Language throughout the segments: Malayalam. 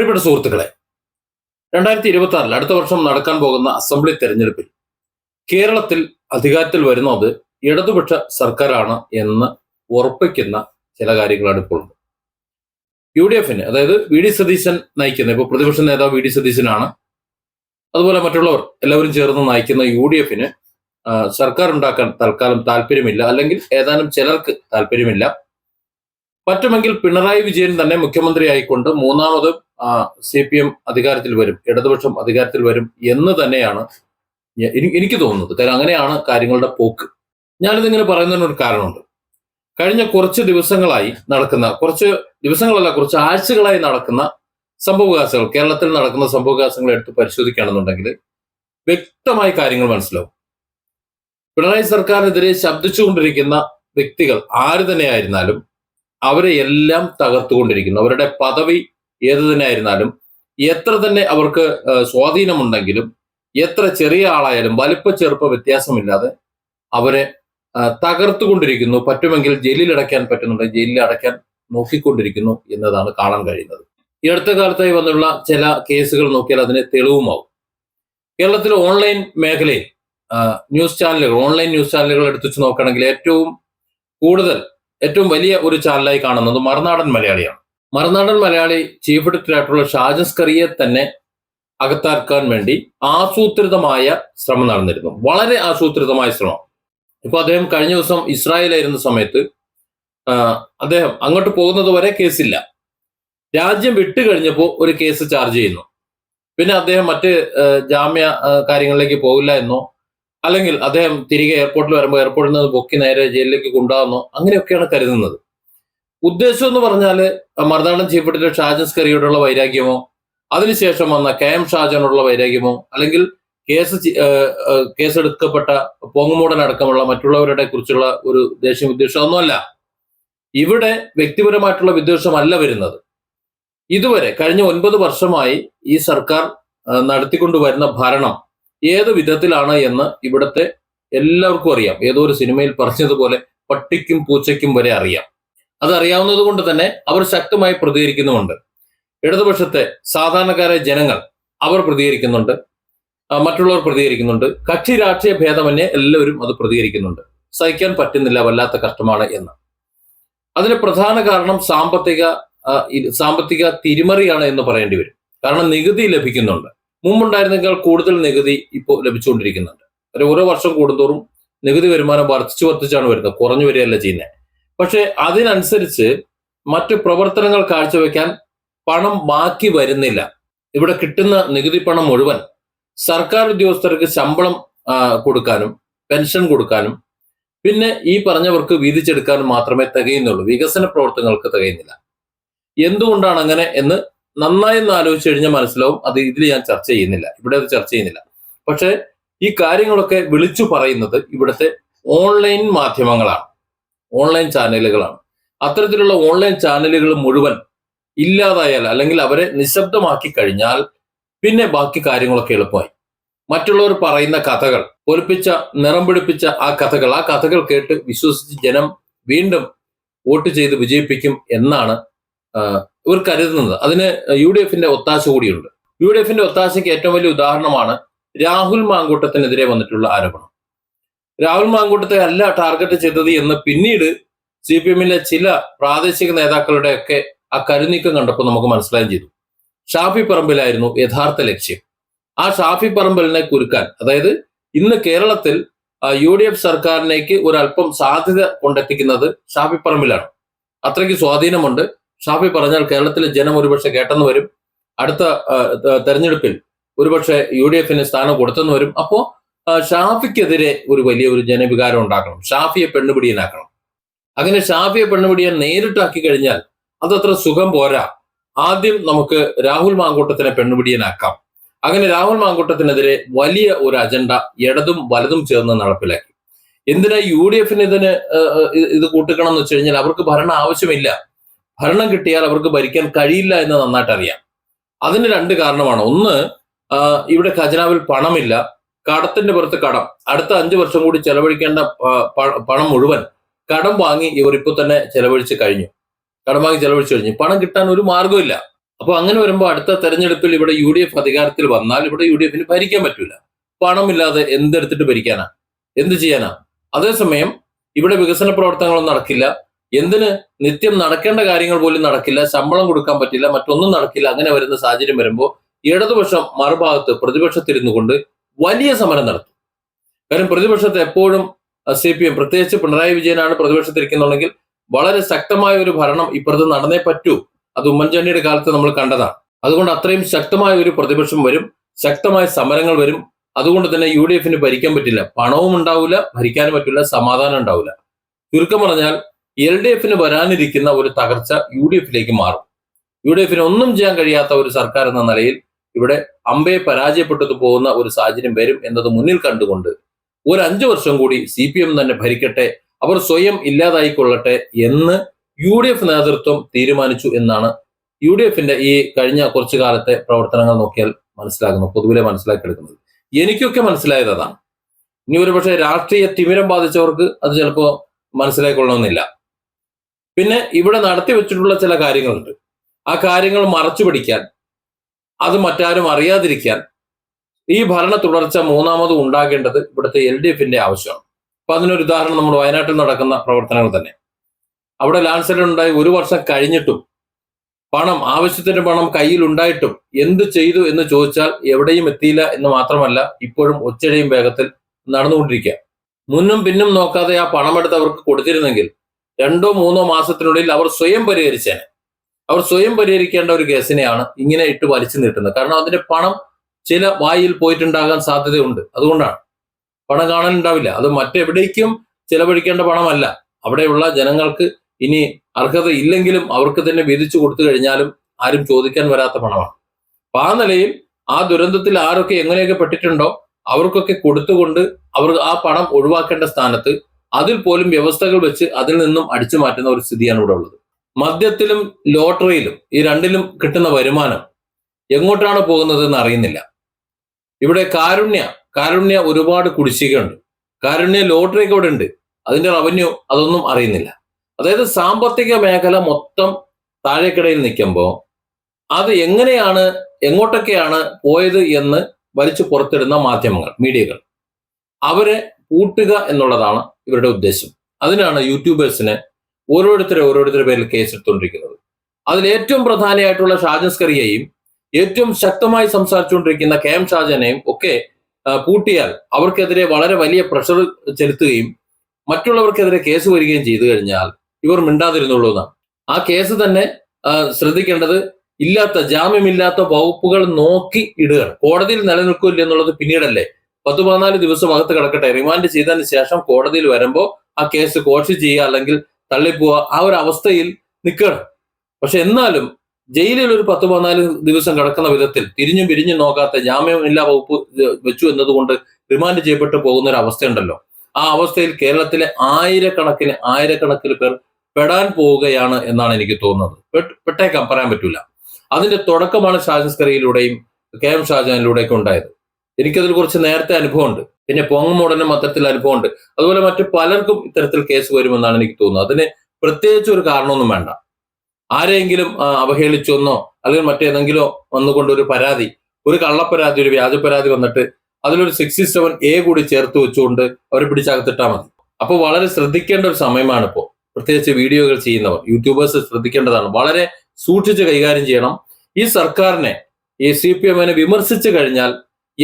പ്രിയപ്പെട്ട സുഹൃത്തുക്കളെ രണ്ടായിരത്തി ഇരുപത്തി ആറിൽ അടുത്ത വർഷം നടക്കാൻ പോകുന്ന അസംബ്ലി തെരഞ്ഞെടുപ്പിൽ കേരളത്തിൽ അധികാരത്തിൽ വരുന്നത് ഇടതുപക്ഷ സർക്കാരാണ് എന്ന് ഉറപ്പിക്കുന്ന ചില കാര്യങ്ങളാണ് ഇപ്പോൾ. യു ഡി എഫിന് അതായത് വി ഡി സതീശൻ നയിക്കുന്ന ഇപ്പോൾ പ്രതിപക്ഷ നേതാവ് വി ഡി സതീശനാണ്. അതുപോലെ മറ്റുള്ളവർ എല്ലാവരും ചേർന്ന് നയിക്കുന്ന യു ഡി എഫിന് സർക്കാർ ഉണ്ടാക്കാൻ തൽക്കാലം താല്പര്യമില്ല. അല്ലെങ്കിൽ ഏതാനും ചിലർക്ക് താല്പര്യമില്ല. പറ്റുമെങ്കിൽ പിണറായി വിജയൻ തന്നെ മുഖ്യമന്ത്രി ആയിക്കൊണ്ട് മൂന്നാമത് സി പി എം അധികാരത്തിൽ വരും ഇടതുപക്ഷം അധികാരത്തിൽ വരും എന്ന് തന്നെയാണ് എനിക്ക് തോന്നുന്നത്. കാരണം അങ്ങനെയാണ് കാര്യങ്ങളുടെ പോക്ക്. ഞാനിതിങ്ങനെ പറയുന്നതിന് ഒരു കാരണമുണ്ട്. കഴിഞ്ഞ കുറച്ച് ദിവസങ്ങളായി നടക്കുന്ന കുറച്ച് ദിവസങ്ങളല്ല കുറച്ച് ആഴ്ചകളായി നടക്കുന്ന സംഭവവികാസങ്ങൾ കേരളത്തിൽ നടക്കുന്ന സംഭവവികാസങ്ങൾ എടുത്ത് പരിശോധിക്കുകയാണെന്നുണ്ടെങ്കിൽ വ്യക്തമായി കാര്യങ്ങൾ മനസ്സിലാവും. പിണറായി സർക്കാരിനെതിരെ ശബ്ദിച്ചുകൊണ്ടിരിക്കുന്ന വ്യക്തികൾ ആര് തന്നെയായിരുന്നാലും അവരെ എല്ലാം തകർത്തുകൊണ്ടിരിക്കുന്നു. അവരുടെ പദവി ഏത് തന്നെ ആയിരുന്നാലും എത്ര തന്നെ അവർക്ക് സ്വാധീനമുണ്ടെങ്കിലും എത്ര ചെറിയ ആളായാലും വലിപ്പ ചെറുപ്പ വ്യത്യാസമില്ലാതെ അവരെ തകർത്തുകൊണ്ടിരിക്കുന്നു. പറ്റുമെങ്കിൽ ജയിലിൽ അടയ്ക്കാൻ പറ്റുന്നുണ്ടെങ്കിൽ ജയിലിൽ അടയ്ക്കാൻ നോക്കിക്കൊണ്ടിരിക്കുന്നു എന്നതാണ് കാണാൻ കഴിയുന്നത്. ഈ അടുത്ത കാലത്തായി വന്നുള്ള ചില കേസുകൾ നോക്കിയാൽ അതിന് തെളിവുമാവും. കേരളത്തിലെ ഓൺലൈൻ മേഖലയിൽ ന്യൂസ് ചാനലുകൾ ഓൺലൈൻ ന്യൂസ് ചാനലുകൾ എടുത്തു വെച്ച് നോക്കുകയാണെങ്കിൽ ഏറ്റവും കൂടുതൽ ഏറ്റവും വലിയ ഒരു ചാനലായി കാണുന്നത് മറുനാടൻ മലയാളിയാണ്. മറുനാടൻ മലയാളി ചീഫ് എഡിറ്റർ ആയിട്ടുള്ള ഷാജസ് കറിയെ തന്നെ അകത്താക്കാൻ വേണ്ടി ആസൂത്രിതമായ ശ്രമം നടന്നിരുന്നു. വളരെ ആസൂത്രിതമായ ശ്രമം. ഇപ്പൊ അദ്ദേഹം കഴിഞ്ഞ ദിവസം ഇസ്രായേലായിരുന്ന സമയത്ത് അദ്ദേഹം അങ്ങോട്ട് പോകുന്നത് വരെ കേസില്ല. രാജ്യം വിട്ടു കഴിഞ്ഞപ്പോൾ ഒരു കേസ് ചാർജ് ചെയ്യുന്നു. പിന്നെ അദ്ദേഹം മറ്റ് ജാമ്യ കാര്യങ്ങളിലേക്ക് പോകില്ല എന്നോ അല്ലെങ്കിൽ അദ്ദേഹം തിരികെ എയർപോർട്ടിൽ വരുമ്പോൾ എയർപോർട്ടിൽ നിന്ന് പൊക്കി നേരെ ജയിലിലേക്ക് കൊണ്ടുപോകുന്നോ അങ്ങനെയൊക്കെയാണ് കരുതുന്നത്. ഉദ്ദേശം എന്ന് പറഞ്ഞാൽ മറുനാടൻ ചീഫ് എഡിറ്റർ സ്കറിയോടുള്ള കറിയോടുള്ള വൈരാഗ്യമോ അതിനുശേഷം വന്ന കെ എം ഷാജനോടുള്ള വൈരാഗ്യമോ അല്ലെങ്കിൽ കേസ് കേസെടുക്കപ്പെട്ട പൊങ്ങുമൂടൻ അടക്കമുള്ള മറ്റുള്ളവരുടെ കുറിച്ചുള്ള ഒരു ദേഷ്യ ഉദ്ദേശം ഒന്നുമല്ല ഇവിടെ വ്യക്തിപരമായിട്ടുള്ള വിദ്വേഷമല്ല വരുന്നത്. ഇതുവരെ കഴിഞ്ഞ ഒൻപത് വർഷമായി ഈ സർക്കാർ നടത്തിക്കൊണ്ടുവരുന്ന ഭരണം ഏത് വിധത്തിലാണ് എന്ന് ഇവിടുത്തെ എല്ലാവർക്കും അറിയാം. ഏതോ ഒരു സിനിമയിൽ പറഞ്ഞതുപോലെ പട്ടിക്കും പൂച്ചയ്ക്കും വരെ അറിയാം. അതറിയാവുന്നത് കൊണ്ട് തന്നെ അവർ ശക്തമായി പ്രതികരിക്കുന്നുമുണ്ട്. ഇടതുപക്ഷത്തെ സാധാരണക്കാരെ ജനങ്ങൾ അവർ പ്രതികരിക്കുന്നുണ്ട്. മറ്റുള്ളവർ പ്രതികരിക്കുന്നുണ്ട്. കക്ഷി രാഷ്ട്രീയ ഭേദമന്യേ എല്ലാവരും അത് പ്രതികരിക്കുന്നുണ്ട്. സഹിക്കാൻ പറ്റുന്നില്ല വല്ലാത്ത കഷ്ടമാണ് എന്ന്. അതിന് പ്രധാന കാരണം സാമ്പത്തിക സാമ്പത്തിക തിരിമറിയാണ് എന്ന് പറയേണ്ടി വരും. കാരണം നികുതി ലഭിക്കുന്നുണ്ട്. മുമ്പുണ്ടായിരുന്നേക്കാൾ കൂടുതൽ നികുതി ഇപ്പോൾ ലഭിച്ചുകൊണ്ടിരിക്കുന്നുണ്ട്. ഓരോ വർഷം കൂടുന്തോറും നികുതി വരുമാനം വർദ്ധിച്ചു വർദ്ധിച്ചാണ് വരുന്നത്. കുറഞ്ഞു വരികയല്ല ചെയ്യുന്നത്. പക്ഷെ അതിനനുസരിച്ച് മറ്റു പ്രവർത്തനങ്ങൾ കാഴ്ചവെക്കാൻ പണം ബാക്കി വരുന്നില്ല. ഇവിടെ കിട്ടുന്ന നികുതി പണം മുഴുവൻ സർക്കാർ ഉദ്യോഗസ്ഥർക്ക് ശമ്പളം കൊടുക്കാനും പെൻഷൻ കൊടുക്കാനും പിന്നെ ഈ പറഞ്ഞവർക്ക് വീതിച്ചെടുക്കാനും മാത്രമേ തികയുന്നുള്ളൂ. വികസന പ്രവർത്തനങ്ങൾക്ക് തികയുന്നില്ല. എന്തുകൊണ്ടാണ് അങ്ങനെ എന്ന് നന്നായി ഒന്ന് ആലോചിച്ച് കഴിഞ്ഞാൽ മനസ്സിലാവും. അത് ഇതിൽ ഞാൻ ചർച്ച ചെയ്യുന്നില്ല. ഇവിടെ അത് ചർച്ച ചെയ്യുന്നില്ല. പക്ഷേ ഈ കാര്യങ്ങളൊക്കെ വിളിച്ചു പറയുന്നത് ഇവിടുത്തെ ഓൺലൈൻ മാധ്യമങ്ങളാണ്. ഓൺലൈൻ ചാനലുകളാണ് അത്തരത്തിലുള്ള ഓൺലൈൻ ചാനലുകൾ മുഴുവൻ ഇല്ലാതായാൽ അല്ലെങ്കിൽ അവരെ നിശബ്ദമാക്കി കഴിഞ്ഞാൽ പിന്നെ ബാക്കി കാര്യങ്ങളൊക്കെ എളുപ്പമായി. മറ്റുള്ളവർ പറയുന്ന കഥകൾ പൊലിപ്പിച്ച നിറം പിടിപ്പിച്ച ആ കഥകൾ ആ കഥകൾ കേട്ട് വിശ്വസിച്ച് ജനം വീണ്ടും വോട്ട് ചെയ്ത് വിജയിപ്പിക്കും എന്നാണ് ഇവർ കരുതുന്നത്. അതിന് യു ഡി എഫിന്റെ ഒത്താശ കൂടിയുണ്ട്. യു ഡി എഫിന്റെ ഒത്താശയ്ക്ക് ഏറ്റവും വലിയ ഉദാഹരണമാണ് രാഹുൽ മാങ്കൂട്ടത്തിനെതിരെ വന്നിട്ടുള്ള ആരോപണം. രാഹുൽ മാങ്കൂട്ടത്തെ അല്ല ടാർഗറ്റ് ചെയ്തത് എന്ന് പിന്നീട് സി പി എമ്മിലെ ചില പ്രാദേശിക നേതാക്കളുടെ ഒക്കെ ആ കരുനീക്കം കണ്ടപ്പോൾ നമുക്ക് മനസ്സിലാകും ചെയ്തു. ഷാഫി പറമ്പിലായിരുന്നു യഥാർത്ഥ ലക്ഷ്യം. ആ ഷാഫി പറമ്പലിനെ കുരുക്കാൻ അതായത് ഇന്ന് കേരളത്തിൽ യു ഡി എഫ് സർക്കാരിലേക്ക് ഒരല്പം സാധ്യത കൊണ്ടെത്തിക്കുന്നത് ഷാഫി പറമ്പിലാണ്. അത്രയ്ക്ക് സ്വാധീനമുണ്ട്. ഷാഫി പറഞ്ഞാൽ കേരളത്തിലെ ജനം ഒരുപക്ഷെ കേട്ടെന്ന് വരും. അടുത്ത തെരഞ്ഞെടുപ്പിൽ ഒരുപക്ഷെ യു ഡി എഫിന് സ്ഥാനം കൊടുത്തെന്ന് വരും. അപ്പോ ആ, ഷാഫിക്കെതിരെ ഒരു വലിയ ഒരു ജനവികാരം ഉണ്ടാക്കണം. ഷാഫിയെ പെണ്ണുപിടിയനാക്കണം. അങ്ങനെ ഷാഫിയെ പെണ്ണുപിടിയാൻ നേരിട്ടാക്കി കഴിഞ്ഞാൽ അതത്ര സുഖം പോരാ. ആദ്യം നമുക്ക് രാഹുൽ മാങ്കൂട്ടത്തിനെ പെണ്ണുപിടിയനാക്കാം. അങ്ങനെ രാഹുൽ മാങ്കൂട്ടത്തിനെതിരെ വലിയ ഒരു അജണ്ട ഇടതും വലതും ചേർന്ന് നടപ്പിലാക്കി. എന്തിനാ യു ഡി എഫിന് ഇതിന് ഇത് കൂട്ടിക്കണം എന്ന് വെച്ച് കഴിഞ്ഞാൽ അവർക്ക് ഭരണം ആവശ്യമില്ല. ഭരണം കിട്ടിയാൽ അവർക്ക് ഭരിക്കാൻ കഴിയില്ല എന്ന് നന്നായിട്ട് അറിയാം അതിന് രണ്ട് കാരണമാണ്. ഒന്ന് ഇവിടെ ഖജനാവിൽ പണമില്ല. കടത്തിന്റെ പുറത്ത് കടം. അടുത്ത അഞ്ചു വർഷം കൂടി ചെലവഴിക്കേണ്ട പണം മുഴുവൻ കടം വാങ്ങി ഇവർ ഇപ്പൊ തന്നെ ചെലവഴിച്ച് കഴിഞ്ഞു. കടം വാങ്ങി ചെലവഴിച്ച് കഴിഞ്ഞു. പണം കിട്ടാൻ ഒരു മാർഗമില്ല അപ്പോൾ അങ്ങനെ വരുമ്പോൾ അടുത്ത തെരഞ്ഞെടുപ്പിൽ ഇവിടെ യു ഡി എഫ് അധികാരത്തിൽ വന്നാൽ ഇവിടെ യു ഡി എഫിന് ഭരിക്കാൻ പറ്റൂല. പണമില്ലാതെ എന്തെടുത്തിട്ട് ഭരിക്കാനാ? എന്ത് ചെയ്യാനാ? അതേസമയം ഇവിടെ വികസന പ്രവർത്തനങ്ങളൊന്നും നടക്കില്ല. എന്തിന്? നിത്യം നടക്കേണ്ട കാര്യങ്ങൾ പോലും നടക്കില്ല. ശമ്പളം കൊടുക്കാൻ പറ്റില്ല. മറ്റൊന്നും നടക്കില്ല. അങ്ങനെ വരുന്ന സാഹചര്യം വരുമ്പോൾ ഇടതുപക്ഷം മറുഭാഗത്ത് പ്രതിപക്ഷത്തിരുന്നു കൊണ്ട് വലിയ സമരം നടത്തും. കാരണം പ്രതിപക്ഷത്തെ എപ്പോഴും സി പി എം പ്രത്യേകിച്ച് പിണറായി വിജയനാണ് പ്രതിപക്ഷത്തിരിക്കുന്നുണ്ടെങ്കിൽ വളരെ ശക്തമായ ഒരു ഭരണം ഇപ്പുറത്ത് നടന്നേ പറ്റൂ. അത് ഉമ്മൻചാണ്ടിയുടെ കാലത്ത് നമ്മൾ കണ്ടതാണ്. അതുകൊണ്ട് അത്രയും ശക്തമായ ഒരു പ്രതിപക്ഷം വരും ശക്തമായ സമരങ്ങൾ വരും. അതുകൊണ്ട് തന്നെ യു ഡി എഫിന് ഭരിക്കാൻ പറ്റില്ല. പണവും ഉണ്ടാവില്ല ഭരിക്കാനും പറ്റില്ല സമാധാനം ഉണ്ടാവില്ല ചുരുക്കം പറഞ്ഞാൽ എൽ ഡി എഫിന് വരാനിരിക്കുന്ന ഒരു തകർച്ച യു ഡി എഫിലേക്ക് മാറും. യു ഡി എഫിന് ഒന്നും ചെയ്യാൻ കഴിയാത്ത ഒരു സർക്കാർ എന്ന നിലയിൽ ഇവിടെ അമ്പയെ പരാജയപ്പെട്ടു പോകുന്ന ഒരു സാഹചര്യം വരും എന്നത് മുന്നിൽ കണ്ടുകൊണ്ട് ഒരു അഞ്ചു വർഷം കൂടി സി പി എം തന്നെ ഭരിക്കട്ടെ അവർ സ്വയം ഇല്ലാതായിക്കൊള്ളട്ടെ എന്ന് യു ഡി എഫ് നേതൃത്വം തീരുമാനിച്ചു എന്നാണ് യു ഡി എഫിന്റെ ഈ കഴിഞ്ഞ കുറച്ചു കാലത്തെ പ്രവർത്തനങ്ങൾ നോക്കിയാൽ മനസ്സിലാകുന്നു പൊതുവിലെ മനസ്സിലാക്കിയെടുക്കുന്നത്. എനിക്കൊക്കെ മനസ്സിലായത് അതാണ്. ഇനി ഒരു പക്ഷേ രാഷ്ട്രീയ തിമിരം ബാധിച്ചവർക്ക് അത് ചിലപ്പോൾ മനസ്സിലായിക്കൊള്ളണമെന്നില്ല. പിന്നെ ഇവിടെ നടത്തി വെച്ചിട്ടുള്ള ചില കാര്യങ്ങളുണ്ട്. ആ കാര്യങ്ങൾ മറച്ചു പിടിക്കാൻ അത് മറ്റാരും അറിയാതിരിക്കാൻ ഈ ഭരണ തുടർച്ച മൂന്നാമത് ഉണ്ടാകേണ്ടത് ഇവിടുത്തെ എൽ ഡി എഫിന്റെ ആവശ്യമാണ്. അപ്പൊ അതിനൊരു ഉദാഹരണം നമ്മൾ വയനാട്ടിൽ നടക്കുന്ന പ്രവർത്തനങ്ങൾ തന്നെ. അവിടെ ലാൻഡ് ഉണ്ടായി ഒരു വർഷം കഴിഞ്ഞിട്ടും പണം ആവശ്യത്തിന് പണം കയ്യിൽ ഉണ്ടായിട്ടും എന്ത് ചെയ്തു എന്ന് ചോദിച്ചാൽ എവിടെയും എത്തിയില്ല എന്ന് മാത്രമല്ല ഇപ്പോഴും ഒച്ചടയും വേഗത്തിൽ നടന്നുകൊണ്ടിരിക്കുക. മുന്നും പിന്നും നോക്കാതെ ആ പണമെടുത്ത് അവർക്ക് കൊടുത്തിരുന്നെങ്കിൽ രണ്ടോ മൂന്നോ മാസത്തിനുള്ളിൽ അവർ സ്വയം പരിഹരിച്ചേനെ. അവർ സ്വയം പരിഹരിക്കേണ്ട ഒരു കേസിനെയാണ് ഇങ്ങനെ ഇട്ട് വലിച്ചു നീട്ടുന്നത്. കാരണം അതിന്റെ പണം ചില വായിൽ പോയിട്ടുണ്ടാകാൻ സാധ്യതയുണ്ട്. അതുകൊണ്ടാണ്. പണം കാണാനുണ്ടാവില്ല. അത് മറ്റെവിടേക്കും ചിലവഴിക്കേണ്ട പണമല്ല. അവിടെയുള്ള ജനങ്ങൾക്ക് ഇനി അർഹത ഇല്ലെങ്കിലും അവർക്ക് തന്നെ വിധിച്ചു കൊടുത്തു കഴിഞ്ഞാലും ആരും ചോദിക്കാൻ വരാത്ത പണമാണ്. അപ്പൊ ആ നിലയിൽ ആ ദുരന്തത്തിൽ ആരൊക്കെ എങ്ങനെയൊക്കെ പെട്ടിട്ടുണ്ടോ അവർക്കൊക്കെ കൊടുത്തുകൊണ്ട് അവർ ആ പണം ഒഴിവാക്കേണ്ട സ്ഥാനത്ത് അതിൽ പോലും വ്യവസ്ഥകൾ വെച്ച് അതിൽ നിന്നും അടിച്ചു മാറ്റുന്ന ഒരു സ്ഥിതിയാണ് ഇവിടെ ഉള്ളത്. മദ്യത്തിലും ലോട്ടറിയിലും ഈ രണ്ടിലും കിട്ടുന്ന വരുമാനം എങ്ങോട്ടാണ് പോകുന്നത് എന്ന് അറിയുന്നില്ല. ഇവിടെ കാരുണ്യ കാരുണ്യ ഒരുപാട് കുടിശ്ശികയുണ്ട്. കാരുണ്യ ലോട്ടറി ഒക്കെ ഇവിടെ ഉണ്ട്. അതിന്റെ റവന്യൂ അതൊന്നും അറിയുന്നില്ല. അതായത് സാമ്പത്തിക മേഖല മൊത്തം താഴേക്കിടയിൽ നിൽക്കുമ്പോൾ അത് എങ്ങനെയാണ് എങ്ങോട്ടൊക്കെയാണ് പോയത് എന്ന് വലിച്ചു പുറത്തിടുന്ന മാധ്യമങ്ങൾ മീഡിയകൾ. അവരെ പൂട്ടുക എന്നുള്ളതാണ് ഇവരുടെ ഉദ്ദേശം. അതിനാണ് യൂട്യൂബേഴ്സിനെ ഓരോരുത്തരെ ഓരോരുത്തരുടെ പേരിൽ കേസെടുത്തുകൊണ്ടിരിക്കുന്നത്. അതിൽ ഏറ്റവും പ്രധാനിയായിട്ടുള്ള ഷാജസ്കറിയെയും ഏറ്റവും ശക്തമായി സംസാരിച്ചുകൊണ്ടിരിക്കുന്ന കെ എം ഷാജനെയും ഒക്കെ പൂട്ടിയാൽ അവർക്കെതിരെ വളരെ വലിയ പ്രഷർ ചെലുത്തുകയും മറ്റുള്ളവർക്കെതിരെ കേസ് വരികയും ചെയ്തു കഴിഞ്ഞാൽ ഇവർ മിണ്ടാതിരുന്നുള്ളൂ എന്നാണ്. ആ കേസ് തന്നെ ശ്രദ്ധിക്കേണ്ടത് ഇല്ലാത്ത ജാമ്യമില്ലാത്ത വകുപ്പുകൾ നോക്കി ഇടുക. കോടതിയിൽ നിലനിൽക്കില്ല എന്നുള്ളത് പിന്നീടല്ലേ? പത്ത് പതിനാല് ദിവസം അകത്ത് കിടക്കട്ടെ. റിമാൻഡ് ചെയ്തതിന് ശേഷം കോടതിയിൽ വരുമ്പോൾ ആ കേസ് കോഷ് ചെയ്യുക അല്ലെങ്കിൽ തള്ളിപ്പോവുക ആ ഒരു അവസ്ഥയിൽ നിൽക്കണം പക്ഷെ എന്നാലും ജയിലിൽ ഒരു പത്ത് പതിനാല് ദിവസം കിടക്കുന്ന വിധത്തിൽ തിരിഞ്ഞു പിരിഞ്ഞും നോക്കാത്ത ജാമ്യമില്ലാ വകുപ്പ് വെച്ചു എന്നതുകൊണ്ട് റിമാൻഡ് ചെയ്യപ്പെട്ടു പോകുന്ന ഒരു അവസ്ഥയുണ്ടല്ലോ. ആ അവസ്ഥയിൽ കേരളത്തിലെ ആയിരക്കണക്കിന് ആയിരക്കണക്കിന് പേർ പെടാൻ പോവുകയാണ് എന്നാണ് എനിക്ക് തോന്നുന്നത്. പെട്ട്- പെട്ടേക്കാം പറയാൻ പറ്റൂല. അതിന്റെ തുടക്കമാണ് ഷാജസ്കറിയിലൂടെയും കെ എം ഷാജാനിലൂടെയൊക്കെ ഉണ്ടായത്. എനിക്കതിൽ കുറച്ച് നേരത്തെ അനുഭവമുണ്ട്. പിന്നെ പൊങ്ങമുടനും അത്തരത്തിൽ അനുഭവമുണ്ട്. അതുപോലെ മറ്റു പലർക്കും ഇത്തരത്തിൽ കേസ് വരുമെന്നാണ് എനിക്ക് തോന്നുന്നത്. അതിന് പ്രത്യേകിച്ച് ഒരു കാരണമൊന്നും വേണ്ട. ആരെങ്കിലും ആ, അവഹേളിച്ചൊന്നോ അല്ലെങ്കിൽ മറ്റേതെങ്കിലോ വന്നുകൊണ്ട് ഒരു പരാതി ഒരു കള്ളപ്പരാതി ഒരു വ്യാജ പരാതി വന്നിട്ട് അതിലൊരു സിക്സ്റ്റി സെവൻ എ കൂടി ചേർത്ത് വെച്ചുകൊണ്ട് അവരെ പിടിച്ചകത്തിട്ടാൽ മതി. അപ്പോൾ വളരെ ശ്രദ്ധിക്കേണ്ട ഒരു സമയമാണ് ഇപ്പോൾ പ്രത്യേകിച്ച് വീഡിയോകൾ ചെയ്യുന്നവർ യൂട്യൂബേഴ്സ് ശ്രദ്ധിക്കേണ്ടതാണ്. വളരെ സൂക്ഷിച്ച് കൈകാര്യം ചെയ്യണം. ഈ സർക്കാരിനെ ഈ സി പി എമ്മിനെ വിമർശിച്ചു കഴിഞ്ഞാൽ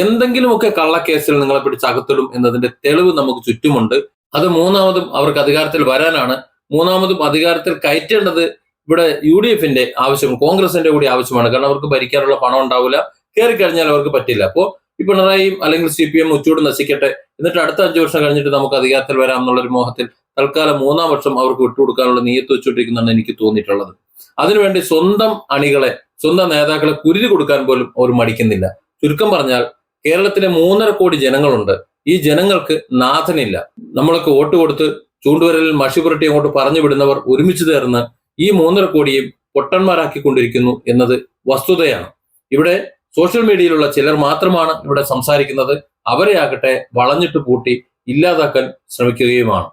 എന്തെങ്കിലുമൊക്കെ കള്ളക്കേസിൽ നിങ്ങളെ പിടിച്ച് അകത്തിടും എന്നതിന്റെ തെളിവ് നമുക്ക് ചുറ്റുമുണ്ട്. അത് മൂന്നാമതും അവർക്ക് അധികാരത്തിൽ വരാനാണ്. മൂന്നാമതും അധികാരത്തിൽ കയറ്റേണ്ടത് ഇവിടെ യു ഡി എഫിന്റെ ആവശ്യം കോൺഗ്രസിന്റെ കൂടി ആവശ്യമാണ്. കാരണം അവർക്ക് ഭരിക്കാനുള്ള പണം ഉണ്ടാവില്ല. കയറി കഴിഞ്ഞാൽ അവർക്ക് പറ്റില്ല. അപ്പോൾ ഈ പിണറായിയും അല്ലെങ്കിൽ സി പി എം ഉച്ചൂട് നശിക്കട്ടെ. എന്നിട്ട് അടുത്ത അഞ്ചു വർഷം കഴിഞ്ഞിട്ട് നമുക്ക് അധികാരത്തിൽ വരാം എന്നുള്ളൊരു മോഹത്തിൽ തൽക്കാലം മൂന്നാം വർഷം അവർക്ക് വിട്ടുകൊടുക്കാനുള്ള നീയത്ത് വെച്ചുകൊണ്ടിരിക്കുന്നതാണ് എനിക്ക് തോന്നിയിട്ടുള്ളത്. അതിനുവേണ്ടി സ്വന്തം അണികളെ സ്വന്തം നേതാക്കളെ കുരുതി കൊടുക്കാൻ പോലും അവർ മടിക്കുന്നില്ല. ചുരുക്കം പറഞ്ഞാൽ കേരളത്തിലെ മൂന്നര കോടി ജനങ്ങളുണ്ട്. ഈ ജനങ്ങൾക്ക് നാഥനില്ല. നമ്മൾക്ക് വോട്ട് കൊടുത്ത് ചൂണ്ടുവരലിൽ മഷി പുരട്ടി അങ്ങോട്ട് പറഞ്ഞു വിടുന്നവർ ഒരുമിച്ച് ചേർന്ന് ഈ മൂന്നര കോടിയും പൊട്ടന്മാരാക്കിക്കൊണ്ടിരിക്കുന്നു എന്നത് വസ്തുതയാണ്. ഇവിടെ സോഷ്യൽ മീഡിയയിലുള്ള ചിലർ മാത്രമാണ് ഇവിടെ സംസാരിക്കുന്നത്. അവരെ ആകട്ടെ വളഞ്ഞിട്ട് പൂട്ടി ഇല്ലാതാക്കാൻ ശ്രമിക്കുകയുമാണ്.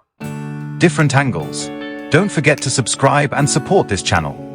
Different angles don't forget to subscribe and support this channel.